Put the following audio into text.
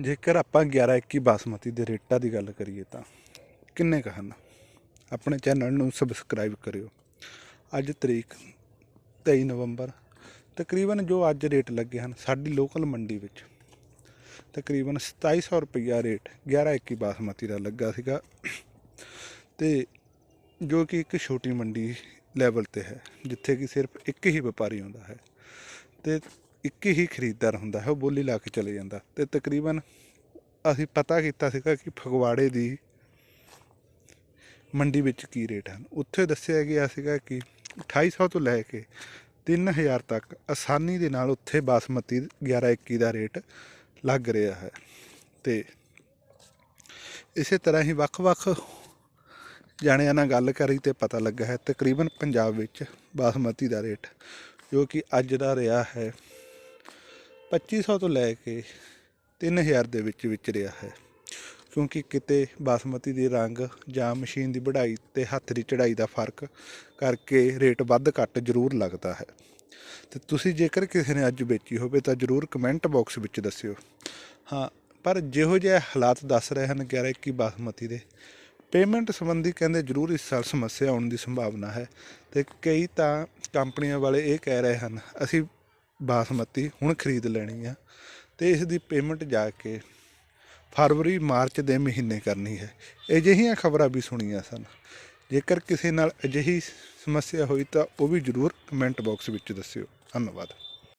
ਜੇਕਰ ਆਪਾਂ 11 21 ਬਾਸਮਤੀ ਦੇ ਰੇਟਾਂ ਦੀ ਗੱਲ ਕਰੀਏ ਤਾਂ ਕਿੰਨੇ ਕੁ ਹਨ? ਆਪਣੇ ਚੈਨਲ ਨੂੰ ਸਬਸਕ੍ਰਾਈਬ ਕਰਿਓ। ਅੱਜ ਤਰੀਕ 23 ਨਵੰਬਰ, ਤਕਰੀਬਨ ਜੋ ਅੱਜ ਰੇਟ ਲੱਗੇ ਹਨ ਸਾਡੀ ਲੋਕਲ ਮੰਡੀ ਵਿੱਚ, ਤਕਰੀਬਨ 2700 ਰੁਪਈਆ ਰੇਟ 11 21 ਬਾਸਮਤੀ ਦਾ ਲੱਗਾ ਸੀਗਾ। ਤੇ ਜੋ ਕਿ ਇੱਕ ਛੋਟੀ ਮੰਡੀ ਲੈਵਲ ਤੇ ਹੈ, ਜਿੱਥੇ ਕਿ ਸਿਰਫ ਇੱਕ ਹੀ ਵਪਾਰੀ ਆਉਂਦਾ ਹੈ। ਤੇ ਇੱਕ ਹੀ ਖਰੀਦਦਾਰ ਹੁੰਦਾ ਹੈ, ਉਹ ਬੋਲੀ ਲਾ ਕੇ ਚਲੇ ਜਾਂਦਾ। ਤੇ ਤਕਰੀਬਨ ਅਸੀਂ ਪਤਾ ਕੀਤਾ ਸੀਗਾ ਕਿ ਫਗਵਾੜੇ ਦੀ ਮੰਡੀ ਵਿੱਚ ਕੀ ਰੇਟ ਹਨ। ਉੱਥੇ ਦੱਸਿਆ ਗਿਆ ਸੀਗਾ ਕਿ 2800 ਤੋਂ ਲੈ ਕੇ 3000 ਤੱਕ ਆਸਾਨੀ ਦੇ ਨਾਲ ਉੱਥੇ ਬਾਸਮਤੀ 1121 ਦਾ ਰੇਟ ਲੱਗ ਰਿਹਾ ਹੈ। ਤੇ ਇਸੇ ਤਰ੍ਹਾਂ ਹੀ ਵੱਖ-ਵੱਖ ਜਾਣਿਆਂ ਨਾਲ ਗੱਲ ਕਰੀ ਤੇ ਪਤਾ ਲੱਗਾ ਹੈ, ਤਕਰੀਬਨ ਪੰਜਾਬ ਵਿੱਚ ਬਾਸਮਤੀ ਦਾ ਰੇਟ ਜੋ ਕਿ ਅੱਜ ਦਾ ਰਿਹਾ ਹੈ 2500 ਤੋਂ ਲੈ ਕੇ 3000 ਦੇ ਵਿੱਚ ਵਿਚ ਰਿਹਾ ਹੈ। ਕਿਉਂਕਿ ਕਿਤੇ ਬਾਸਮਤੀ ਦੇ ਰੰਗ ਜਾਂ ਮਸ਼ੀਨ ਦੀ ਵਢਾਈ ਤੇ ਹੱਥ ਦੀ ਚੜਾਈ ਦਾ ਫ਼ਰਕ ਕਰਕੇ ਰੇਟ ਵੱਧ ਘੱਟ ਜ਼ਰੂਰ ਲੱਗਦਾ ਹੈ। ਤੇ ਤੁਸੀਂ ਜੇਕਰ ਕਿਸੇ ਨੇ ਅੱਜ ਵੇਚੀ ਹੋਵੇ ਤਾਂ ਜ਼ਰੂਰ ਕਮੈਂਟ ਬਾਕਸ ਵਿੱਚ ਦੱਸਿਓ। ਹਾਂ, ਪਰ ਜਿਹੋ ਜਿਹੇ ਹਾਲਾਤ ਦੱਸ ਰਹੇ ਹਨ 11 21 ਬਾਸਮਤੀ ਦੇ, ਪੇਮੈਂਟ ਸੰਬੰਧੀ ਕਹਿੰਦੇ ਜ਼ਰੂਰ ਇਸ ਸਾਲ ਸਮੱਸਿਆ ਆਉਣ ਦੀ ਸੰਭਾਵਨਾ ਹੈ। ਤੇ ਕਈ ਤਾਂ ਕੰਪਨੀਆਂ ਵਾਲੇ ਇਹ ਕਹਿ ਰਹੇ ਹਨ, ਅਸੀਂ ਬਾਸਮਤੀ ਹੁਣ ਖਰੀਦ ਲੈਣੀ ਆ ਤੇ ਇਸ ਦੀ ਪੇਮੈਂਟ ਜਾ ਕੇ ਫਰਵਰੀ, ਮਾਰਚ ਦੇ ਮਹੀਨੇ ਕਰਨੀ ਹੈ। ਅਜਿਹੀਆਂ ਖਬਰਾਂ ਵੀ ਸੁਣੀਆਂ ਸਨ। ਜੇਕਰ ਕਿਸੇ ਨਾਲ ਅਜਿਹੀ ਸਮੱਸਿਆ ਹੋਈ ਤਾਂ ਉਹ ਵੀ ਜ਼ਰੂਰ ਕਮੈਂਟ ਬਾਕਸ ਵਿੱਚ ਦੱਸਿਓ। ਧੰਨਵਾਦ।